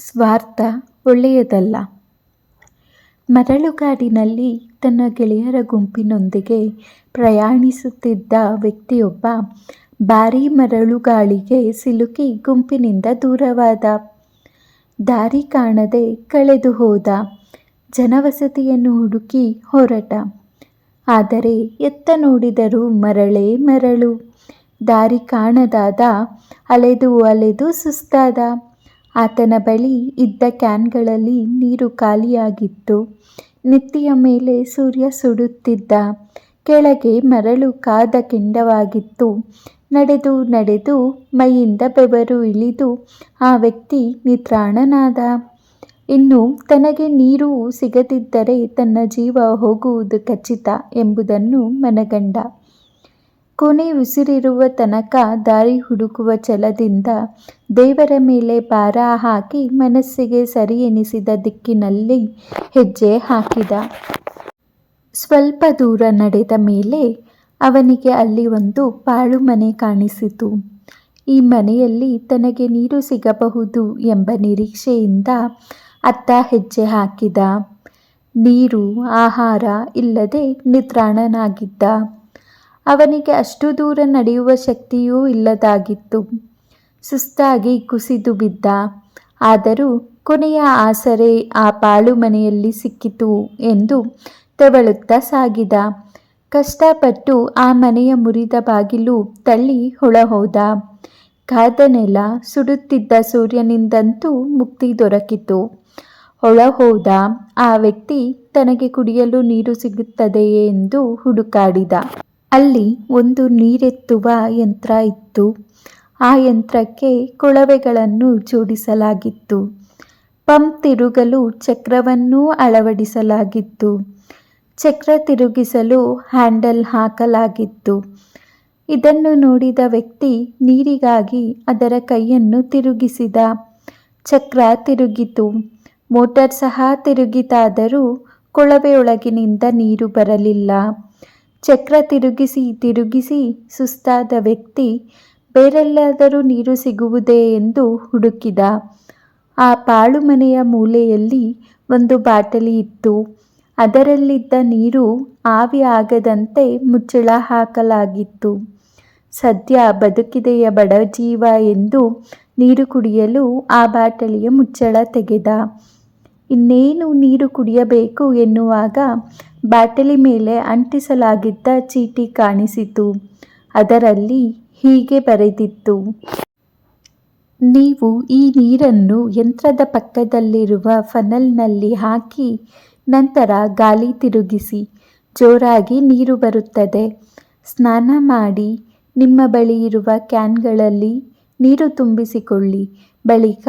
ಸ್ವಾರ್ಥ ಒಳ್ಳೆಯದಲ್ಲ. ಮರಳುಗಾಡಿನಲ್ಲಿ ತನ್ನ ಗೆಳೆಯರ ಗುಂಪಿನೊಂದಿಗೆ ಪ್ರಯಾಣಿಸುತ್ತಿದ್ದ ವ್ಯಕ್ತಿಯೊಬ್ಬ ಭಾರೀ ಮರಳುಗಾಳಿಗೆ ಸಿಲುಕಿ ಗುಂಪಿನಿಂದ ದೂರವಾದ ದಾರಿ ಕಾಣದೆ ಕಳೆದು ಹೋದ. ಜನವಸತಿಯನ್ನು ಹುಡುಕಿ ಹೊರಟ. ಆದರೆ ಎತ್ತ ನೋಡಿದರೂ ಮರಳೇ ಮರಳು. ದಾರಿ ಕಾಣದಾದ, ಅಲೆದು ಅಲೆದು ಸುಸ್ತಾದ. ಆತನ ಬಳಿ ಇದ್ದ ಕ್ಯಾನ್ಗಳಲ್ಲಿ ನೀರು ಖಾಲಿಯಾಗಿತ್ತು. ನೆತ್ತಿಯ ಮೇಲೆ ಸೂರ್ಯ ಸುಡುತ್ತಿದ್ದ. ಕೆಳಗೆ ಮರಳು ಕಾದ ಕೆಂಡವಾಗಿತ್ತು. ನಡೆದು ನಡೆದು ಮೈಯಿಂದ ಬೆವರು ಇಳಿದು ಆ ವ್ಯಕ್ತಿ ನಿತ್ರಾಣನಾದ ಇನ್ನು ತನಗೆ ನೀರು ಸಿಗದಿದ್ದರೆ ತನ್ನ ಜೀವ ಹೋಗುವುದು ಖಚಿತ ಎಂಬುದನ್ನು ಮನಗಂಡ. ಕೊನೆ ಉಸಿರಿರುವ ತನಕ ದಾರಿ ಹುಡುಕುವ ಛಲದಿಂದ ದೇವರ ಮೇಲೆ ಭಾರ ಹಾಕಿ ಮನಸ್ಸಿಗೆ ಸರಿ ಎನಿಸಿದ ದಿಕ್ಕಿನಲ್ಲಿ ಹೆಜ್ಜೆ ಹಾಕಿದ. ಸ್ವಲ್ಪ ದೂರ ನಡೆದ ಮೇಲೆ ಅವನಿಗೆ ಅಲ್ಲಿ ಒಂದು ಪಾಳು ಮನೆ ಕಾಣಿಸಿತು. ಈ ಮನೆಯಲ್ಲಿ ತನಗೆ ನೀರು ಸಿಗಬಹುದು ಎಂಬ ನಿರೀಕ್ಷೆಯಿಂದ ಅತ್ತ ಹೆಜ್ಜೆ ಹಾಕಿದ. ನೀರು, ಆಹಾರ ಇಲ್ಲದೆ ನಿತ್ರಾಣನಾಗಿದ್ದ ಅವನಿಗೆ ಅಷ್ಟು ದೂರ ನಡೆಯುವ ಶಕ್ತಿಯೂ ಇಲ್ಲದಾಗಿತ್ತು. ಸುಸ್ತಾಗಿ ಕುಸಿದು ಬಿದ್ದ. ಆದರೂ ಕೊನೆಯ ಆಸರೆ ಆ ಪಾಳು ಮನೆಯಲ್ಲಿ ಸಿಕ್ಕಿತು ಎಂದು ತೆವಳುತ್ತಾ ಸಾಗಿದ. ಕಷ್ಟಪಟ್ಟು ಆ ಮನೆಯ ಮುರಿದ ಬಾಗಿಲು ತಳ್ಳಿ ಹೊಳಹೋದ. ನೆಲ ಸುಡುತ್ತಿದ್ದ ಸೂರ್ಯನಿಂದಂತೂ ಮುಕ್ತಿ ದೊರಕಿತು. ಹೊಳಹೋದ. ಆ ವ್ಯಕ್ತಿ ತನಗೆ ಕುಡಿಯಲು ನೀರು ಸಿಗುತ್ತದೆಯೇ ಎಂದು ಹುಡುಕಾಡಿದ. ಅಲ್ಲಿ ಒಂದು ನೀರೆತ್ತುವ ಯಂತ್ರ ಇತ್ತು. ಆ ಯಂತ್ರಕ್ಕೆ ಕೊಳವೆಗಳನ್ನು ಜೋಡಿಸಲಾಗಿತ್ತು. ಪಂಪ್ ತಿರುಗಲು ಚಕ್ರವನ್ನೂ ಅಳವಡಿಸಲಾಗಿತ್ತು. ಚಕ್ರ ತಿರುಗಿಸಲು ಹ್ಯಾಂಡಲ್ ಹಾಕಲಾಗಿತ್ತು. ಇದನ್ನು ನೋಡಿದ ವ್ಯಕ್ತಿ ನೀರಿಗಾಗಿ ಅದರ ಕೈಯನ್ನು ತಿರುಗಿಸಿದ. ಚಕ್ರ ತಿರುಗಿತು. ಮೋಟರ್ ಸಹ ತಿರುಗಿತಾದರೂ ಕೊಳವೆಯೊಳಗಿನಿಂದ ನೀರು ಬರಲಿಲ್ಲ. ಚಕ್ರ ತಿರುಗಿಸಿ ತಿರುಗಿಸಿ ಸುಸ್ತಾದ ವ್ಯಕ್ತಿ, ಬೇರೆಲ್ಲಾದರೂ ನೀರು ಸಿಗುವುದೇ ಎಂದು ಹುಡುಕಿದ. ಆ ಪಾಳು ಮನೆಯ ಮೂಲೆಯಲ್ಲಿ ಒಂದು ಬಾಟಲಿ ಇತ್ತು. ಅದರಲ್ಲಿದ್ದ ನೀರು ಆವಿ ಆಗದಂತೆ ಮುಚ್ಚಳ ಹಾಕಲಾಗಿತ್ತು. ಸದ್ಯ ಬದುಕಿದೆಯ ಬಡ ಜೀವ ಎಂದು ನೀರು ಕುಡಿಯಲು ಆ ಬಾಟಲಿಯ ಮುಚ್ಚಳ ತೆಗೆದ. ಇನ್ನೇನು ನೀರು ಕುಡಿಯಬೇಕು ಎನ್ನುವಾಗ ಬಾಟಲಿ ಮೇಲೆ ಅಂಟಿಸಲಾಗಿದ್ದ ಚೀಟಿ ಕಾಣಿಸಿತು. ಅದರಲ್ಲಿ ಹೀಗೆ ಬರೆದಿತ್ತು. ನೀವು ಈ ನೀರನ್ನು ಯಂತ್ರದ ಪಕ್ಕದಲ್ಲಿರುವ ಫನಲ್ನಲ್ಲಿ ಹಾಕಿ ನಂತರ ಗಾಳಿ ತಿರುಗಿಸಿ, ಜೋರಾಗಿ ನೀರು ಬರುತ್ತದೆ. ಸ್ನಾನ ಮಾಡಿ, ನಿಮ್ಮ ಬಳಿ ಇರುವ ಕ್ಯಾನ್ಗಳಲ್ಲಿ ನೀರು ತುಂಬಿಸಿಕೊಳ್ಳಿ. ಬಳಿಕ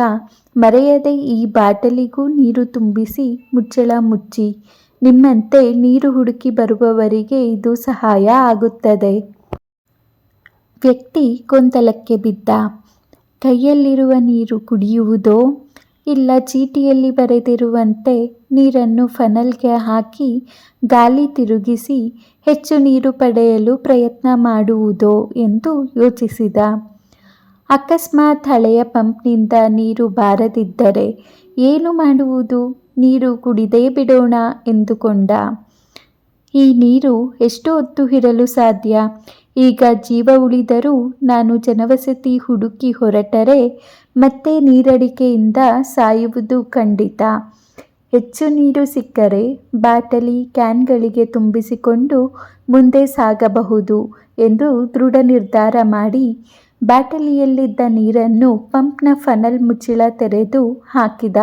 ಮರೆಯದೆ ಈ ಬಾಟಲಿಗೂ ನೀರು ತುಂಬಿಸಿ ಮುಚ್ಚಳ ಮುಚ್ಚಿ ನಿಮ್ಮಂತೆ ನೀರು ಹುಡುಕಿ ಬರುವವರಿಗೆ ಇದು ಸಹಾಯ ಆಗುತ್ತದೆ. ವ್ಯಕ್ತಿ ಗೊಂದಲಕ್ಕೆ ಬಿದ್ದ. ಕೈಯಲ್ಲಿರುವ ನೀರು ಕುಡಿಯುವುದೋ, ಇಲ್ಲ ಚೀಟಿಯಲ್ಲಿ ಬರೆದಿರುವಂತೆ ನೀರನ್ನು ಫನಲ್ಗೆ ಹಾಕಿ ಗಾಳಿ ತಿರುಗಿಸಿ ಹೆಚ್ಚು ನೀರು ಪಡೆಯಲು ಪ್ರಯತ್ನ ಮಾಡುವುದೋ ಎಂದು ಯೋಚಿಸಿದ. ಅಕಸ್ಮಾತ್ ಹಳೆಯ ಪಂಪ್ನಿಂದ ನೀರು ಬಾರದಿದ್ದರೆ ಏನು ಮಾಡುವುದು? ನೀರು ಕುಡಿದೇ ಬಿಡೋಣ ಎಂದುಕೊಂಡ. ಈ ನೀರು ಎಷ್ಟು ಹೊತ್ತು ಇರಲು ಸಾಧ್ಯ. ಈಗ ಜೀವ ಉಳಿದರೂ ನಾನು ಜನವಸತಿ ಹುಡುಕಿ ಹೊರಟರೆ ಮತ್ತೆ ನೀರಡಿಕೆಯಿಂದ ಸಾಯುವುದು ಖಂಡಿತ. ಹೆಚ್ಚು ನೀರು ಸಿಕ್ಕರೆ ಬಾಟಲಿ ಕ್ಯಾನ್ಗಳಿಗೆ ತುಂಬಿಸಿಕೊಂಡು ಮುಂದೆ ಸಾಗಬಹುದು ಎಂದು ದೃಢ ನಿರ್ಧಾರ ಮಾಡಿ ಬಾಟಲಿಯಲ್ಲಿದ್ದ ನೀರನ್ನು ಪಂಪ್ನ ಫನಲ್ ಮುಚ್ಚಳ ತೆರೆದು ಹಾಕಿದ.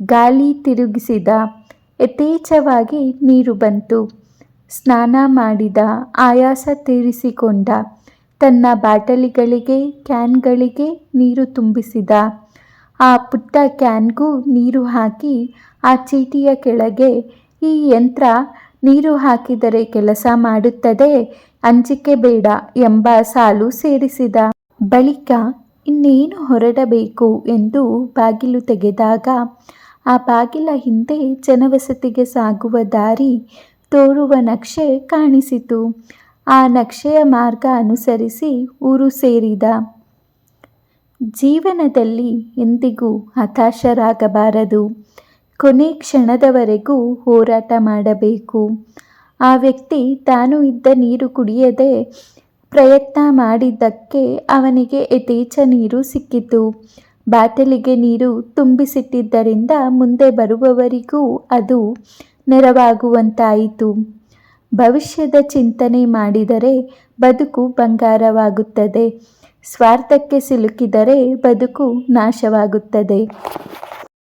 ಗಾಳಿ ತಿರುಗಿಸಿದ ಯಥೇಚ್ಛವಾಗಿ ನೀರು ಬಂತು. ಸ್ನಾನ ಮಾಡಿದ ಆಯಾಸ ತೀರಿಸಿಕೊಂಡ ತನ್ನ ಬಾಟಲಿಗಳಿಗೆ, ಕ್ಯಾನ್ಗಳಿಗೆ ನೀರು ತುಂಬಿಸಿದ. ಆ ಪುಟ್ಟ ಕ್ಯಾನ್ಗೂ ನೀರು ಹಾಕಿ ಆ ಚೀಟಿಯ ಕೆಳಗೆ ಈ ಯಂತ್ರ ನೀರು ಹಾಕಿದರೆ ಕೆಲಸ ಮಾಡುತ್ತದೆ ಅಂಜಿಕೆ ಬೇಡ ಎಂಬ ಸಾಲು ಸೇರಿಸಿದ. ಬಳಿಕ ಇನ್ನೇನು ಹೊರಡಬೇಕು ಎಂದು ಬಾಗಿಲು ತೆಗೆದಾಗ ಆ ಬಾಗಿಲ ಹಿಂದೆ ಜನವಸತಿಗೆ ಸಾಗುವ ದಾರಿ ತೋರುವ ನಕ್ಷೆ ಕಾಣಿಸಿತು. ಆ ನಕ್ಷೆಯ ಮಾರ್ಗ ಅನುಸರಿಸಿ ಊರು ಸೇರಿದ. ಜೀವನದಲ್ಲಿ ಎಂದಿಗೂ ಹತಾಶರಾಗಬಾರದು. ಕೊನೆ ಕ್ಷಣದವರೆಗೂ ಹೋರಾಟ ಮಾಡಬೇಕು. ಆ ವ್ಯಕ್ತಿ ತಾನು ಇದ್ದ ನೀರು ಕುಡಿಯದೆ ಪ್ರಯತ್ನ ಮಾಡಿದ್ದಕ್ಕೆ ಅವನಿಗೆ ಯಥೇಚ್ಛ ನೀರು ಸಿಕ್ಕಿತು. ಬಾಟಲಿಗೆ ನೀರು ತುಂಬಿಸಿಟ್ಟಿದ್ದರಿಂದ ಮುಂದೆ ಬರುವವರಿಗೂ ಅದು ನೆರವಾಗುವಂತಾಯಿತು. ಭವಿಷ್ಯದ ಚಿಂತನೆ ಮಾಡಿದರೆ ಬದುಕು ಬಂಗಾರವಾಗುತ್ತದೆ. ಸ್ವಾರ್ಥಕ್ಕೆ ಸಿಲುಕಿದರೆ ಬದುಕು ನಾಶವಾಗುತ್ತದೆ.